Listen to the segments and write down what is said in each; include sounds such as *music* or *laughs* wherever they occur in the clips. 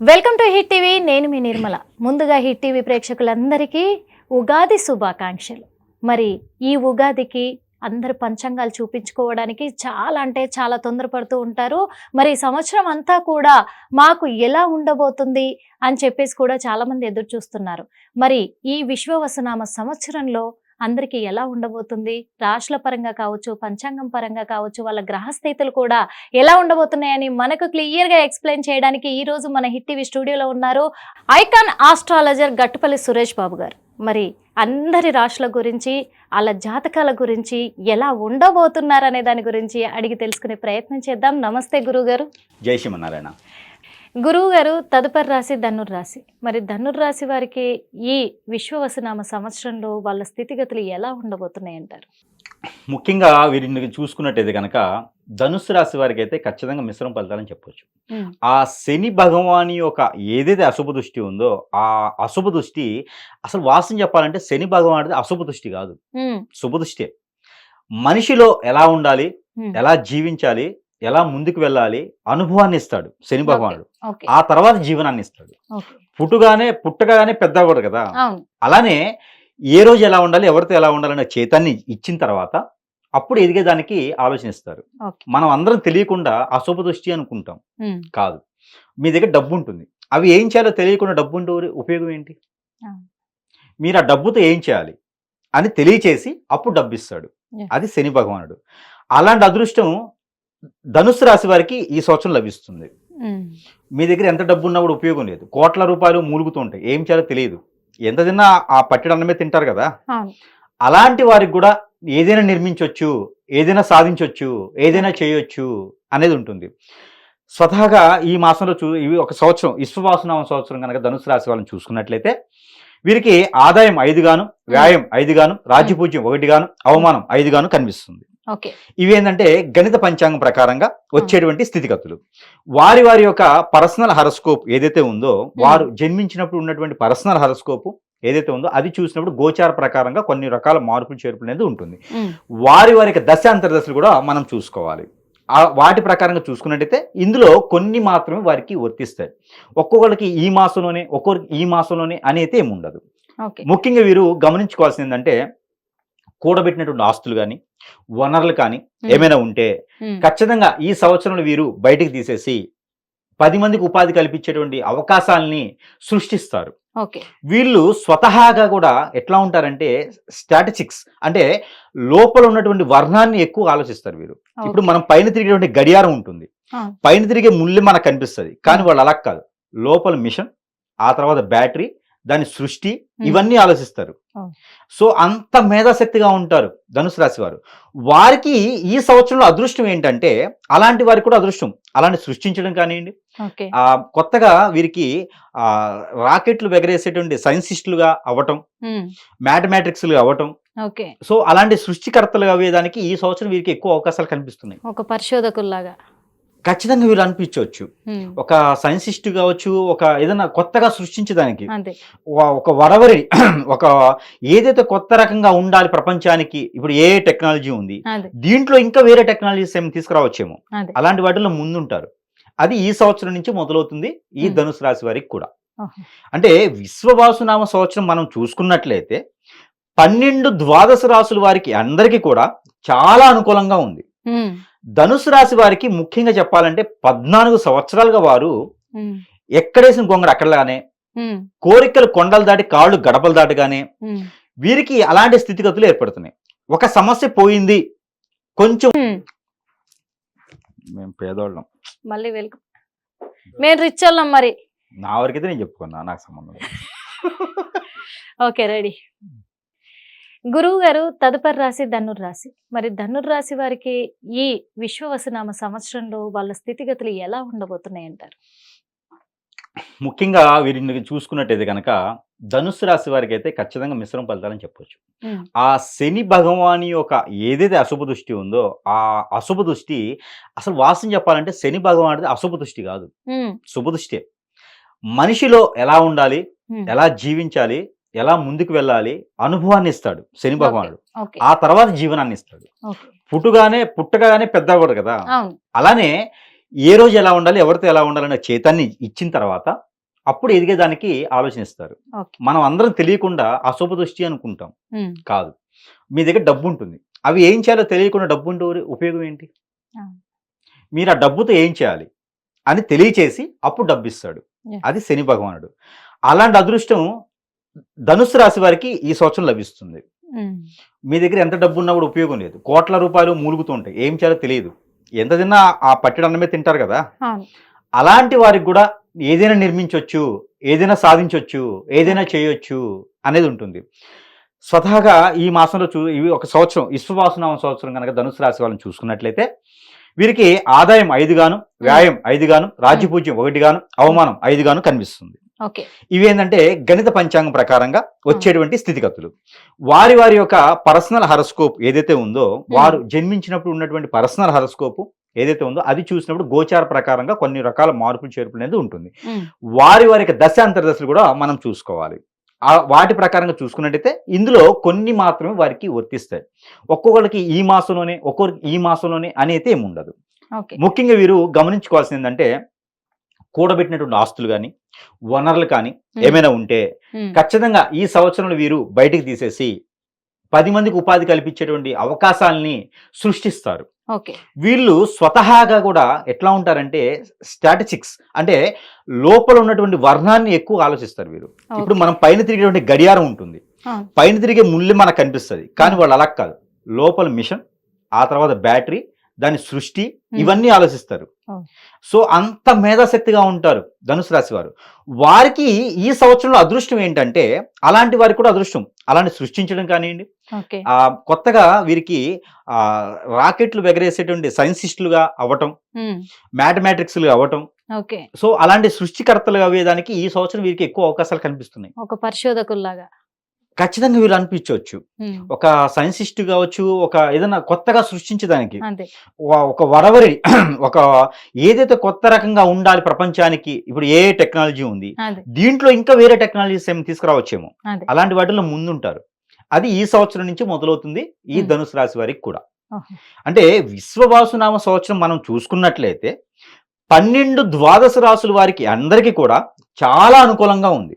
Welcome to hit TV నేను మీ నిర్మల. ముందుగా hit TV ప్రేక్షకులందరికీ ఉగాది శుభాకాంక్షలు. మరి ఈ ఉగాదికి అందరు పంచాంగాలు చూపించుకోవడానికి చాలా అంటే చాలా తొందరపడుతూ ఉంటారు. మరి సంవత్సరం అంతా కూడా మాకు ఎలా ఉండబోతుంది అని చెప్పేసి కూడా చాలామంది ఎదురు చూస్తున్నారు. మరి ఈ విశ్వవసనామ సంవత్సరంలో అందరికీ ఎలా ఉండబోతుంది? రాశుల పరంగా కావచ్చు పంచాంగం పరంగా కావచ్చు వాళ్ళ గ్రహస్థితులు కూడా ఎలా ఉండబోతున్నాయని మనకు క్లియర్గా ఎక్స్ప్లెయిన్ చేయడానికి ఈ రోజు మన హిట్ టీవీ స్టూడియోలో ఉన్నారు ఐకాన్ ఆస్ట్రాలజర్ గట్టుపల్లి సురేష్ బాబు గారు. మరి అందరి రాశుల గురించి వాళ్ళ జాతకాల గురించి ఎలా ఉండబోతున్నారు అనే దాని గురించి అడిగి తెలుసుకునే ప్రయత్నం చేద్దాం. నమస్తే గురువు గారు జై శ్రీమన్నారాయణ. గురువు గారు తదుపరి రాశి ధనుర్ రాశి. మరి ధనుర్ రాశి వారికి ఈ విశ్వవసనామ సంవత్సరంలో వాళ్ళ స్థితిగతులు ఎలా ఉండబోతున్నాయి అంటారు ముఖ్యంగా వీరిని చూసుకున్నట్టయితే కనుక ధనుస్సు రాశి వారికి అయితే ఖచ్చితంగా మిశ్రమ ఫలితాలని చెప్పొచ్చు. ఆ శని భగవాని యొక్క ఏదైతే అశుభ దృష్టి ఉందో ఆ అశుభ దృష్టి అసలు వాస్తవం చెప్పాలంటే శని భగవానుడిది అశుభ దృష్టి కాదు. శుభ దృష్టి. మనిషిలో ఎలా ఉండాలి? ఎలా జీవించాలి? ఎలా ముందుకు వెళ్ళాలి? అనుభవాన్ని ఇస్తాడు శని భగవానుడు. ఆ తర్వాత జీవనాన్ని ఇస్తాడు. పుట్టుగానే పుట్టగానే పెద్ద అవ్వడు కదా? అలానే ఏ రోజు ఎలా ఉండాలి ఎవరితో ఎలా ఉండాలనే చైతన్యం ఇచ్చిన తర్వాత అప్పుడు ఎదిగేదానికి ఆలోచనిస్తారు ఓకే. మనం అందరం తెలియకుండా అశుభ దృష్టి అనుకుంటాం కాదు. మీ దగ్గర డబ్బు ఉంటుంది. అవి ఏం చేయాలో తెలియకుండా డబ్బు ఊరి- ఉపయోగం ఏంటి. మీరు ఆ డబ్బుతో ఏం చేయాలి అని తెలియచేసి అప్పుడు డబ్బు ఇస్తాడు. అది శని భగవానుడు. అలాంటి అదృష్టం ధనుస్సు రాశి వారికి ఈ సంవత్సరం లభిస్తుంది. మీ దగ్గర ఎంత డబ్బు ఉన్నా కూడా ఉపయోగం లేదు. కోట్ల రూపాయలు మూలుగుతూ ఉంటాయి ఏం చేయాలో తెలియదు. ఎంత తిన్నా ఆ పట్టెడు అన్నమే తింటారు కదా. అలాంటి వారికి కూడా ఏదైనా నిర్మించవచ్చు ఏదైనా సాధించవచ్చు ఏదైనా చేయొచ్చు అనేది ఉంటుంది. స్వతహాగా ఈ మాసంలో చూ ఇవి ఒక సంవత్సరం విశ్వవాసనామ సంవత్సరం కనుక ధనుసు రాశి వాళ్ళని చూసుకున్నట్లయితే వీరికి ఆదాయం ఐదు గాను వ్యాయం ఐదు గాను రాజ్యపూజ్యం ఒకటి గాను అవమానం ఐదు గాను కనిపిస్తుంది. ఇవి ఏంటంటే గణిత పంచాంగం ప్రకారంగా వచ్చేటువంటి స్థితిగతులు. వారి వారి యొక్క పర్సనల్ హరస్కోప్ ఏదైతే ఉందో వారు జన్మించినప్పుడు ఉన్నటువంటి పర్సనల్ హరస్కోప్ ఏదైతే ఉందో అది చూసినప్పుడు గోచార ప్రకారంగా కొన్ని రకాల మార్పులు చేర్పులు అనేది ఉంటుంది. వారి వారి యొక్క దశ అంతర్దశలు కూడా మనం చూసుకోవాలి. ఆ వాటి ప్రకారంగా చూసుకున్నట్టయితే ఇందులో కొన్ని మాత్రమే వారికి వర్తిస్తాయి. ఒక్కొక్కరికి ఈ మాసంలోనే ఒక్కొక్కరికి ఈ మాసంలోనే అనేది ఏమి ఉండదు ముఖ్యంగా వీరు గమనించుకోవాల్సింది ఏంటంటే కూడబెట్టినటువంటి ఆస్తులు కానీ వనరులు కానీ ఏమైనా ఉంటే ఖచ్చితంగా ఈ సంవత్సరంలో వీరు బయటికి తీసేసి పది మందికి ఉపాధి కల్పించేటువంటి అవకాశాలని సృష్టిస్తారు. వీళ్ళు స్వతహాగా కూడా ఎట్లా ఉంటారంటే స్టాటిస్టిక్స్ అంటే లోపల ఉన్నటువంటి వర్ణాన్ని ఎక్కువ ఆలోచిస్తారు వీరు. ఇప్పుడు మనం పైన తిరిగేటువంటి గడియారం ఉంటుంది. పైన తిరిగే ముళ్ళు మనకు కనిపిస్తుంది. కానీ వాళ్ళు అలా కాదు. లోపల మిషన్ ఆ తర్వాత బ్యాటరీ దాని సృష్టి ఇవన్నీ ఆలోచిస్తారు. సో అంత మేధాశక్తిగా ఉంటారు ధనుసు రాశి వారు వారికి ఈ సంవత్సరంలో అదృష్టం ఏంటంటే అలాంటి వారికి కూడా అదృష్టం. అలాంటి సృష్టించడం కానివ్వండి. కొత్తగా వీరికి ఆ రాకెట్లు ఎగరేసేటువంటి సైన్సిస్టులుగా అవ్వటం ఉమ్, మ్యాథమెటిక్స్లుగా అవ్వటం. ఓకే. సో అలాంటి సృష్టికర్తలుగా అయ్యేదానికి ఈ సంవత్సరం వీరికి ఎక్కువ అవకాశాలు కనిపిస్తున్నాయి. ఒక పరిశోధకుల్లాగా. ఖచ్చితంగా వీళ్ళు అనిపించవచ్చు. ఒక సైన్సిస్ట్ కావచ్చు ఒక ఏదైనా కొత్తగా సృష్టించడానికి ఒక- వరవరి *clears throat* ఒక ఏదైతే కొత్త రకంగా ఉండాలి ప్రపంచానికి ఇప్పుడు ఏ టెక్నాలజీ ఉంది దీంట్లో ఇంకా వేరే టెక్నాలజీస్ ఏమి తీసుకురావచ్చేమో. అలాంటి వాటిలో ముందుంటారు. అది ఈ సంవత్సరం నుంచి మొదలవుతుంది ఈ. ధనుసు రాశి వారికి కూడా. అంటే విశ్వవాసునామ సంవత్సరం మనం చూసుకున్నట్లయితే పన్నెండు ద్వాదశ రాసుల వారికి అందరికీ కూడా చాలా అనుకూలంగా ఉంది. ధనుసు రాశి వారికి ముఖ్యంగా చెప్పాలంటే పద్నాలుగు సంవత్సరాలుగా వారు ఎక్కడేసిన గొంగడు అక్కడగానే కోరికలు కొండలు దాటి కాళ్ళు గడపలు దాటగానే వీరికి అలాంటి స్థితిగతులు ఏర్పడుతున్నాయి. ఒక సమస్య పోయింది కొంచెం. మేము పేదోళ్ళం. మళ్ళీ వెల్కమ్ మేము రిచ్ వాళ్ళం మరి. నా వరకైతే నేను చెప్పుకున్నా నాకు సంబంధం. *laughs* Okay ready. గురువు గారు తదుపరి రాశి ధనుర్ రాశి. మరి ధనుర్ రాశి వారికి ఈ విశ్వవసనామ సంవత్సరంలో వాళ్ళ స్థితిగతులు ఎలా ఉండబోతున్నాయి అంటారు ముఖ్యంగా వీరిని చూసుకున్నట్టయితే కనుక ధనుస్సు రాశి వారికి అయితే ఖచ్చితంగా మిశ్రమ ఫలితాలని చెప్పొచ్చు. ఉమ్, ఆ శని భగవాని యొక్క ఏదైతే అశుభ దృష్టి ఉందో ఆ అశుభ దృష్టి అసలు వాస్తవం చెప్పాలంటే శని భగవానుడిది అశుభ దృష్టి కాదు. శుభ దృష్టి. మనిషిలో ఎలా ఉండాలి? ఎలా జీవించాలి? ఎలా ముందుకు వెళ్ళాలి? అనుభవాన్ని ఇస్తాడు శని భగవానుడు. ఆ తర్వాత జీవనాన్ని ఇస్తాడు. పుట్టుగానే పుట్టగానే పెద్ద అవ్వడు కదా అలానే ఏ రోజు ఎలా ఉండాలి ఎవరితో ఎలా ఉండాలనే చైతన్యం ఇచ్చిన తర్వాత అప్పుడు ఎదిగేదానికి ఆలోచనిస్తారు. మనం అందరం తెలియకుండా అశుభ దృష్టి అనుకుంటాం కాదు. మీ దగ్గర డబ్బు ఉంటుంది. అవి ఏం చేయాలో తెలియకుండా డబ్బు ఉంటే ఊరి- ఉపయోగం ఏంటి. మీరు ఆ డబ్బుతో ఏం చేయాలి అని తెలియచేసి అప్పుడు డబ్బు ఇస్తాడు. అది శని భగవానుడు. అలాంటి అదృష్టం ధనుస్సు రాశి వారికి ఈ సంవత్సరం లభిస్తుంది. మీ దగ్గర ఎంత డబ్బు ఉన్నా కూడా ఉపయోగం లేదు. కోట్ల రూపాయలు మూలుగుతుంటాయి ఏం చేయాలో తెలియదు. ఎంత తిన్నా ఆ పట్టెడు అన్నమే తింటారు కదా. అలాంటి వారికి కూడా ఏదైనా నిర్మించవచ్చు ఏదైనా సాధించవచ్చు ఏదైనా చేయొచ్చు అనేది ఉంటుంది. స్వతహాగా ఈ మాసంలో చూ ఇవి ఒక సంవత్సరం విశ్వవాసనామ సంవత్సరం కనుక ధనుసు రాశి వాళ్ళని చూసుకున్నట్లయితే వీరికి ఆదాయం ఐదు గాను వ్యాయం ఐదు గాను రాజ్యపూజ్యం ఒకటి గాను అవమానం ఐదు గాను కనిపిస్తుంది. ఇవి ఏంటంటే గణిత పంచాంగం ప్రకారంగా వచ్చేటువంటి స్థితిగతులు. వారి వారి యొక్క పర్సనల్ హరస్కోప్ ఏదైతే ఉందో వారు జన్మించినప్పుడు ఉన్నటువంటి పర్సనల్ హరస్కోప్ ఏదైతే ఉందో అది చూసినప్పుడు గోచార ప్రకారంగా కొన్ని రకాల మార్పులు చేర్పులు అనేది ఉంటుంది. వారి వారి యొక్క దశ అంతర్దశలు కూడా మనం చూసుకోవాలి. ఆ వాటి ప్రకారంగా చూసుకున్నట్టయితే ఇందులో కొన్ని మాత్రమే వారికి వర్తిస్తాయి. ఒక్కొక్కరికి ఈ మాసంలోనే ఒక్కొక్కరికి ఈ మాసంలోనే అనేది ఏమి ఉండదు ముఖ్యంగా వీరు గమనించుకోవాల్సింది ఏంటంటే కూడబెట్టినటువంటి ఆస్తులు కానీ వనరులు కానీ ఏమైనా ఉంటే ఖచ్చితంగా ఈ సంవత్సరంలో వీరు బయటికి తీసేసి పది మందికి ఉపాధి కల్పించేటువంటి అవకాశాలని సృష్టిస్తారు. వీళ్ళు స్వతహాగా కూడా ఎట్లా ఉంటారంటే స్టాటిస్టిక్స్ అంటే లోపల ఉన్నటువంటి వర్ణాన్ని ఎక్కువ ఆలోచిస్తారు వీరు. ఇప్పుడు మనం పైన తిరిగేటువంటి గడియారం ఉంటుంది. పైన తిరిగే ముళ్ళు మనకు కనిపిస్తుంది. కానీ వాళ్ళు అలా కాదు. లోపల మిషన్ ఆ తర్వాత బ్యాటరీ దాని సృష్టి ఇవన్నీ ఆలోచిస్తారు. సో అంత మేధాశక్తిగా ఉంటారు ధనుసు రాశి వారు వారికి ఈ సంవత్సరంలో అదృష్టం ఏంటంటే అలాంటి వారికి కూడా అదృష్టం. అలాంటి సృష్టించడం కానివ్వండి. ఆ కొత్తగా వీరికి ఆ రాకెట్లు ఎగరేసేటువంటి సైన్సిస్టులుగా అవ్వటం ఉమ్, మ్యాథమెటిక్స్లుగా అవ్వటం. ఓకే. సో అలాంటి సృష్టికర్తలుగా అయ్యేదానికి ఈ సంవత్సరం వీరికి ఎక్కువ అవకాశాలు కనిపిస్తున్నాయి. ఒక పరిశోధకుల్లాగా. ఖచ్చితంగా వీళ్ళు అనిపించవచ్చు. ఒక సైన్సిస్ట్ కావచ్చు ఒక ఏదైనా కొత్తగా సృష్టించడానికి ఒక- వరవరి *clears throat* ఒక ఏదైతే కొత్త రకంగా ఉండాలి ప్రపంచానికి ఇప్పుడు ఏ టెక్నాలజీ ఉంది దీంట్లో ఇంకా వేరే టెక్నాలజీస్ ఏమి తీసుకురావచ్చేమో. అలాంటి వాటిలో ముందుంటారు. అది ఈ సంవత్సరం నుంచి మొదలవుతుంది ఈ. ధనుసు రాశి వారికి కూడా. అంటే విశ్వవాసునామ సంవత్సరం మనం చూసుకున్నట్లయితే పన్నెండు ద్వాదశ రాసుల వారికి అందరికీ కూడా చాలా అనుకూలంగా ఉంది.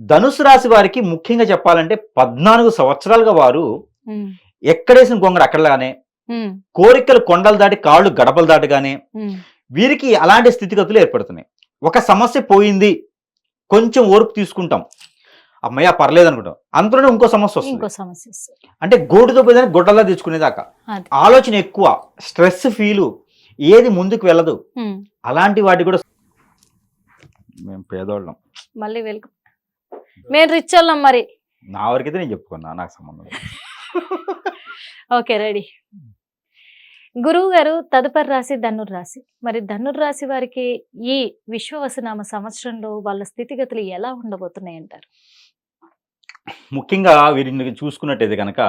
ధనుసు రాశి వారికి ముఖ్యంగా చెప్పాలంటే పద్నాలుగు సంవత్సరాలుగా వారు ఎక్కడేసిన గొంగర అక్కడగానే కోరికలు కొండలు దాటి కాళ్ళు గడపలు దాటగానే వీరికి అలాంటి స్థితిగతులు ఏర్పడుతున్నాయి. ఒక సమస్య పోయింది కొంచెం ఓర్పు తీసుకుంటాం. అమ్మయ్య పర్లేదు అనుకుంటాం అంతలోనే ఇంకో సమస్య వస్తుంది. అంటే గోడుతో పోయేదాన్ని గొడ్డలా తెచ్చుకునేదాకా. ఆలోచన ఎక్కువ స్ట్రెస్ ఫీలు ఏది ముందుకు వెళ్ళదు. అలాంటి వాటి కూడా మేము పేదోళ్ళం. మళ్ళీ వెల్క మేము రిచ్ వాళ్ళం మరి. నా వరకైతే నేను చెప్పుకున్నా నాకు సంబంధం. *laughs* Okay ready. గురువు గారు తదుపరి రాశి ధనుర్ రాశి. మరి ధనుర్ రాశి వారికి ఈ విశ్వవసనామ సంవత్సరంలో వాళ్ళ స్థితిగతులు ఎలా ఉండబోతున్నాయి అంటారు ముఖ్యంగా వీరిని చూసుకున్నట్టయితే కనుక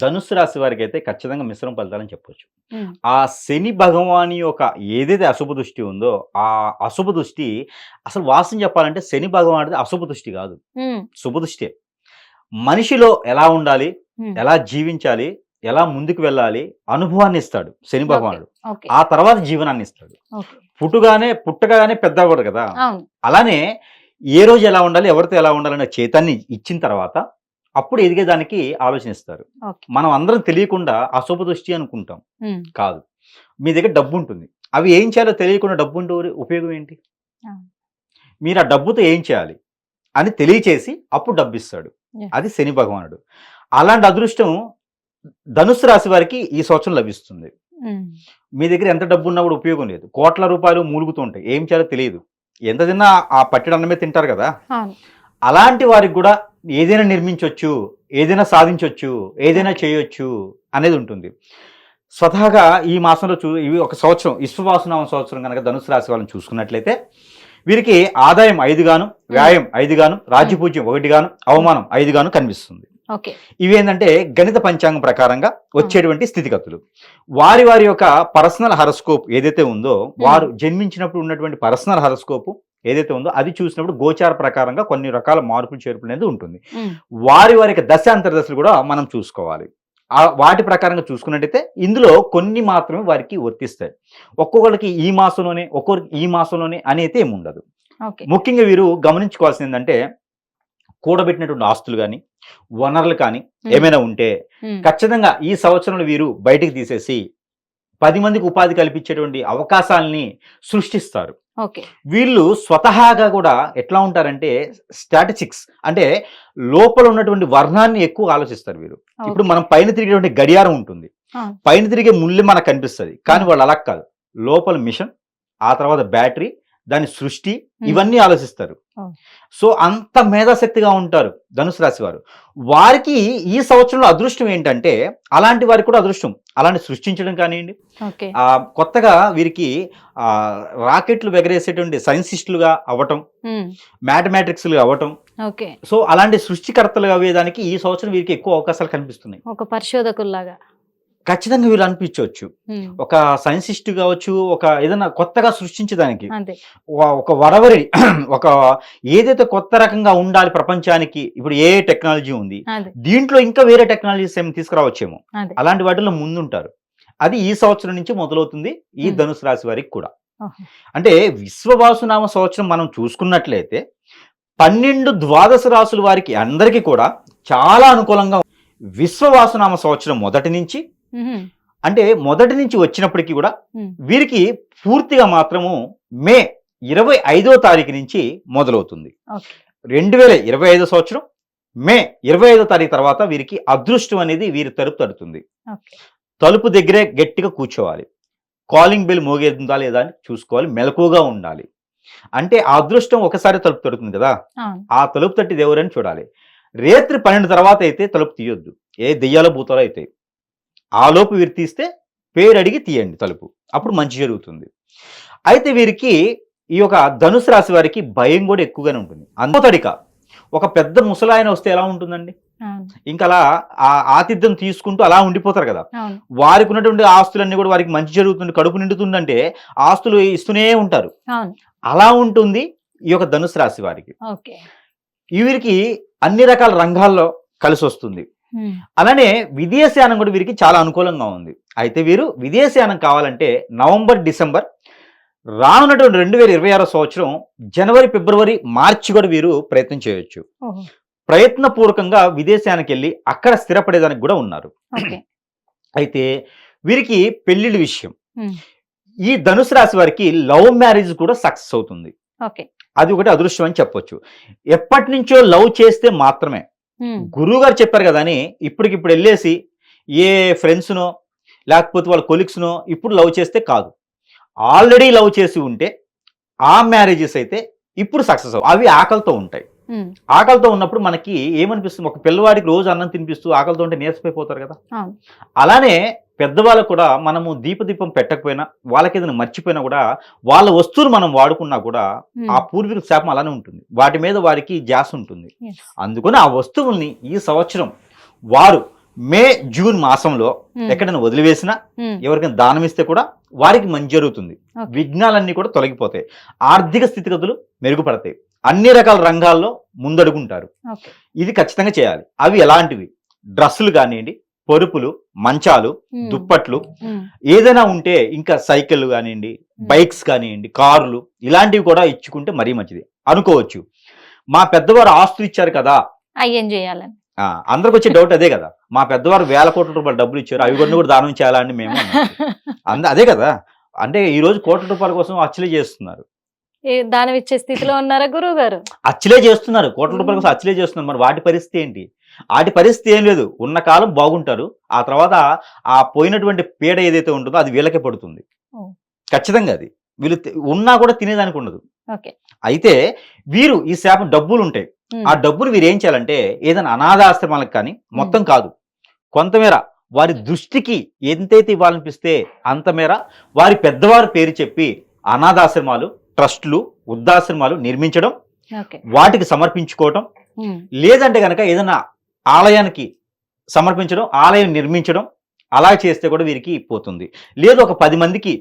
ధనుస్సు రాశి వారికి అయితే ఖచ్చితంగా మిశ్రమ ఫలితాలని చెప్పొచ్చు. ఉమ్, ఆ శని భగవాని యొక్క ఏదైతే అశుభ దృష్టి ఉందో ఆ అశుభ దృష్టి అసలు వాస్తవం చెప్పాలంటే శని భగవానుడిది అశుభ దృష్టి కాదు. శుభ దృష్టి. మనిషిలో ఎలా ఉండాలి? ఎలా జీవించాలి? ఎలా ముందుకు వెళ్ళాలి? అనుభవాన్ని ఇస్తాడు శని భగవానుడు. ఆ తర్వాత జీవనాన్ని ఇస్తాడు. పుట్టుగానే పుట్టగానే పెద్ద అవ్వడు కదా అలానే ఏ రోజు ఎలా ఉండాలి ఎవరితో ఎలా ఉండాలనే చేతాన్ని ఇచ్చిన తర్వాత అప్పుడు ఎదిగేదానికి ఆలోచనిస్తారు. మనం అందరం తెలియకుండా అశుభ దృష్టి అనుకుంటాం కాదు. మీ దగ్గర డబ్బు ఉంటుంది. అవి ఏం చేయాలో తెలియకుండా డబ్బు ఊరి- ఉపయోగం ఏంటి. మీరు ఆ డబ్బుతో ఏం చేయాలి అని తెలియచేసి అప్పుడు డబ్బు ఇస్తాడు. అది శని భగవానుడు. అలాంటి అదృష్టం ధనుస్సు రాశి వారికి ఈ సంవత్సరం లభిస్తుంది. మీ దగ్గర ఎంత డబ్బు ఉన్నా కూడా ఉపయోగం లేదు. కోట్ల రూపాయలు మూలుగుతుంటాయి ఏం చేయాలో తెలియదు. ఎంత తిన్నా ఆ పట్టెడు అన్నమే తింటారు కదా? అలాంటి వారికి కూడా ఏదైనా నిర్మించవచ్చు ఏదైనా సాధించవచ్చు ఏదైనా చేయొచ్చు అనేది ఉంటుంది. స్వతహాగా ఈ మాసంలో చూ ఇవి ఒక సంవత్సరం విశ్వవాసనామ సంవత్సరం కనుక ధనుసు రాశి వాళ్ళని చూసుకున్నట్లయితే వీరికి ఆదాయం ఐదు గాను వ్యాయం ఐదు గాను రాజ్యపూజ్యం ఒకటి గాను అవమానం ఐదు గాను కనిపిస్తుంది. ఇవి ఏంటంటే గణిత పంచాంగం ప్రకారంగా వచ్చేటువంటి స్థితిగతులు. వారి వారి యొక్క పర్సనల్ హరస్కోప్ ఏదైతే ఉందో వారు జన్మించినప్పుడు ఉన్నటువంటి పర్సనల్ హరస్కోప్ ఏదైతే ఉందో అది చూసినప్పుడు గోచార ప్రకారంగా కొన్ని రకాల మార్పులు చేర్పులు అనేది ఉంటుంది. వారి వారి యొక్క దశ అంతర్దశలు కూడా మనం చూసుకోవాలి. ఆ వాటి ప్రకారంగా చూసుకున్నట్టయితే ఇందులో కొన్ని మాత్రమే వారికి వర్తిస్తాయి. ఒక్కొక్కరికి ఈ మాసంలోనే ఒక్కొక్కరికి ఈ మాసంలోనే అనేది ఏమి ఉండదు ముఖ్యంగా వీరు గమనించుకోవాల్సింది ఏంటంటే కూడబెట్టినటువంటి ఆస్తులు కానీ వనరులు కానీ ఏమైనా ఉంటే ఖచ్చితంగా ఈ సంవత్సరంలో వీరు బయటికి తీసేసి పది మందికి ఉపాధి కల్పించేటువంటి అవకాశాలని సృష్టిస్తారు. వీళ్ళు స్వతహాగా కూడా ఎట్లా ఉంటారంటే స్టాటిస్టిక్స్ అంటే లోపల ఉన్నటువంటి వర్ణాన్ని ఎక్కువ ఆలోచిస్తారు వీరు. ఇప్పుడు మనం పైన తిరిగేటువంటి గడియారం ఉంటుంది. పైన తిరిగే ముళ్ళు మనకు కనిపిస్తుంది. కానీ వాళ్ళు అలా కాదు. లోపల మిషన్ ఆ తర్వాత బ్యాటరీ దాని సృష్టి ఇవన్నీ ఆలోచిస్తారు. సో అంత మేధాశక్తిగా ఉంటారు ధనుసు రాశి వారు. వారికి ఈ సంవత్సరంలో అదృష్టం ఏంటంటే అలాంటి వారికి కూడా అదృష్టం. అలాంటి సృష్టించడం కానివ్వండి. కొత్తగా వీరికి ఆ రాకెట్లు ఎగరేసేటువంటి సైన్సిస్టులుగా అవ్వటం ఉమ్, మ్యాథమెటిక్స్లుగా అవ్వటం. ఓకే. సో అలాంటి సృష్టికర్తలుగా అయ్యేదానికి ఈ సంవత్సరం వీరికి ఎక్కువ అవకాశాలు కనిపిస్తున్నాయి. ఒక పరిశోధకుల్లాగా. ఖచ్చితంగా వీళ్ళు అనిపించవచ్చు. ఒక సైన్సిస్ట్ కావచ్చు ఒక ఏదైనా కొత్తగా సృష్టించడానికి ఒక- వరవరి *clears throat* ఒక ఏదైతే కొత్త రకంగా ఉండాలి ప్రపంచానికి ఇప్పుడు ఏ టెక్నాలజీ ఉంది దీంట్లో ఇంకా వేరే టెక్నాలజీస్ ఏమి తీసుకురావచ్చేమో. అలాంటి వాటిలో ముందుంటారు. అది ఈ సంవత్సరం నుంచి మొదలవుతుంది ఈ. ధనుసు రాశి వారికి కూడా. అంటే విశ్వవాసునామ సంవత్సరం మనం చూసుకున్నట్లయితే పన్నెండు ద్వాదశ రాసుల వారికి అందరికీ కూడా చాలా అనుకూలంగా. విశ్వవాసునామ సంవత్సరం మొదటి నుంచి అంటే మొదటి నుంచి వచ్చినప్పటికీ కూడా. వీరికి పూర్తిగా మాత్రము మే ఇరవై ఐదో తారీఖు నుంచి మొదలవుతుంది. రెండు వేల ఇరవై ఐదో సంవత్సరం మే ఇరవై ఐదో తారీఖు తర్వాత వీరికి అదృష్టం అనేది వీరి తలుపు తడుతుంది. తలుపు దగ్గరే గట్టిగా కూర్చోవాలి. కాలింగ్ బెల్ మోగేస్తుందా లేదా అని చూసుకోవాలి. మెలకువగా ఉండాలి. అంటే ఆ అదృష్టం ఒకసారి తలుపు తడుతుంది కదా. ఆ తలుపు తట్టిది ఎవరని చూడాలి. రేత్రి పన్నెండు తర్వాత అయితే తలుపు తీయొద్దు. ఏ దెయ్యాలో భూతాలో అయితే. ఆ లోపు వీరు తీస్తే పేరు అడిగి తీయండి తలుపు. అప్పుడు మంచి జరుగుతుంది. అయితే వీరికి ఈ యొక్క ధనుసు రాశి వారికి భయం కూడా ఎక్కువగానే ఉంటుంది. అంతడిక ఒక పెద్ద ముసలాయన వస్తే ఎలా ఉంటుందండి? ఇంకా అలా ఆ ఆతిథ్యం తీసుకుంటూ అలా ఉండిపోతారు కదా. వారికి ఉన్నటువంటి ఆస్తులన్నీ కూడా వారికి మంచి జరుగుతుంది కడుపు నిండుతుందంటే ఆస్తులు ఇస్తూనే ఉంటారు. అలా ఉంటుంది ఈ యొక్క ధనుసు రాశి వారికి. వీరికి అన్ని రకాల రంగాల్లో కలిసి వస్తుంది అలానే విదేశయానం కూడా వీరికి చాలా అనుకూలంగా ఉంది. అయితే వీరు విదేశయానం కావాలంటే నవంబర్ డిసెంబర్ రానున్నటువంటి రెండు వేల ఇరవై ఆరో సంవత్సరం జనవరి ఫిబ్రవరి మార్చి కూడా వీరు ప్రయత్నం చేయొచ్చు. ప్రయత్నపూర్వకంగా విదేశానికి వెళ్ళి అక్కడ స్థిరపడేదానికి కూడా ఉన్నారు. అయితే వీరికి పెళ్ళిళ్ళ విషయం. ఈ ధనుసు రాశి వారికి లవ్ మ్యారేజ్ కూడా సక్సెస్ అవుతుంది. అది ఒకటి అదృష్టం అని చెప్పొచ్చు. ఎప్పటి నుంచో లవ్ చేస్తే మాత్రమే గురువు గారు చెప్పారు కదా అని ఇప్పటికిప్పుడు వెళ్ళేసి ఏ ఫ్రెండ్స్నో లేకపోతే వాళ్ళ కొలిక్స్నో ఇప్పుడు లవ్ చేస్తే కాదు. ఆల్రెడీ లవ్ చేసి ఉంటే ఆ మ్యారేజెస్ అయితే ఇప్పుడు సక్సెస్ అవి ఆకలితో ఉంటాయి. ఆకలితో ఉన్నప్పుడు మనకి ఏమనిపిస్తుంది? ఒక పిల్లవాడికి రోజు అన్నం తినిపిస్తూ ఆకలితో ఉంటే నీరసపోయిపోతారు కదా. అలానే పెద్దవాళ్ళకు కూడా మనము దీపదీపం పెట్టకపోయినా వాళ్ళకి ఏదైనా మర్చిపోయినా కూడా వాళ్ళ వస్తువులు మనం వాడుకున్నా కూడా ఆ పూర్వీకుల శాపం అలానే ఉంటుంది. వాటి మీద వారికి జాస్ ఉంటుంది. అందుకని ఆ వస్తువుల్ని ఈ సంవత్సరం వారు మే జూన్ మాసంలో ఎక్కడైనా వదిలివేసినా ఎవరికైనా దానం ఇస్తే కూడా వారికి మంచి జరుగుతుంది. విఘ్నాలన్నీ కూడా తొలగిపోతాయి. ఆర్థిక స్థితిగతులు మెరుగుపడతాయి. అన్ని రకాల రంగాల్లో ముందడుగుంటారు. ఇది ఖచ్చితంగా చేయాలి. అవి ఎలాంటివి? డ్రెస్సులు కానివ్వండి పరుపులు మంచాలు దుప్పట్లు ఏదైనా ఉంటే ఇంకా సైకిళ్ళు కానివ్వండి బైక్స్ కానివ్వండి కార్లు ఇలాంటివి కూడా ఇచ్చుకుంటే మరీ మంచిది. అనుకోవచ్చు. మా పెద్దవారు ఆస్తులు ఇచ్చారు కదా. అయ్యేం చేయాలని. అందరికి వచ్చే డౌట్ అదే కదా. మా పెద్దవారు వేల కోట్ల రూపాయలు డబ్బులు ఇచ్చారు. అవి కొన్ని కూడా దానం చేయాలా అని మేము. *laughs* అంద అదే కదా. అంటే ఈ రోజు కోట్ల రూపాయల కోసం అచ్చలే చేస్తున్నారు. దానం ఇచ్చే స్థితిలో ఉన్నారా గురువు గారు అచ్చలే చేస్తున్నారు. కోట్ల రూపాయల కోసం అచ్చలే చేస్తున్నారు. మరి వాటి పరిస్థితి ఏంటి? వాటి పరిస్థితి ఏం లేదు. ఉన్న కాలం బాగుంటారు. ఆ తర్వాత ఆ పోయినటువంటి పీడ ఏదైతే ఉంటుందో అది వీళ్ళకే పడుతుంది. ఖచ్చితంగా అది. వీళ్ళు ఉన్నా కూడా తినేదానికి ఉండదు. అయితే వీరు ఈ శాపం డబ్బులు ఉంటాయి ఆ డబ్బులు వీరు ఏం చేయాలంటే ఏదైనా అనాథాశ్రమాలకు కానీ మొత్తం కాదు. కొంతమేర వారి దృష్టికి ఎంతైతే ఇవ్వాలనిపిస్తే అంత మేర వారి పెద్దవారి పేరు చెప్పి అనాథాశ్రమాలు ట్రస్టులు వృద్ధాశ్రమాలు నిర్మించడం వాటికి సమర్పించుకోవటం లేదంటే కనుక ఏదైనా ఆలయానికి సమర్పించడం ఆలయం నిర్మించడం అలా చేస్తే కూడా వీరికి పోతుంది. లేదు ఒక పది మందికి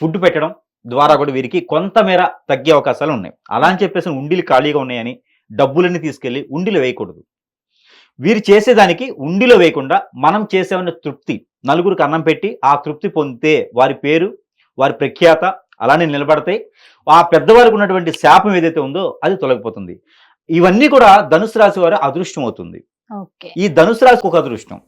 ఫుడ్ పెట్టడం ద్వారా కూడా వీరికి కొంతమేర తగ్గే అవకాశాలు ఉన్నాయి. అలా అని చెప్పేసి ఉండిలు ఖాళీగా ఉన్నాయని డబ్బులన్నీ తీసుకెళ్ళి ఉండిలో వేయకూడదు. వీరు చేసేదానికి ఉండిలో వేయకుండా మనం చేసేవన్న తృప్తి నలుగురికి అన్నం పెట్టి ఆ తృప్తి పొందితే వారి పేరు వారి ప్రఖ్యాత అలానే నిలబడతాయి. ఆ పెద్దవారికి ఉన్నటువంటి శాపం ఏదైతే ఉందో అది తొలగిపోతుంది. ఇవన్నీ కూడా ధనుసు రాశి వారి అదృష్టం అవుతుంది. ఈ ధనుసు రాశికి ఒక అదృష్టం.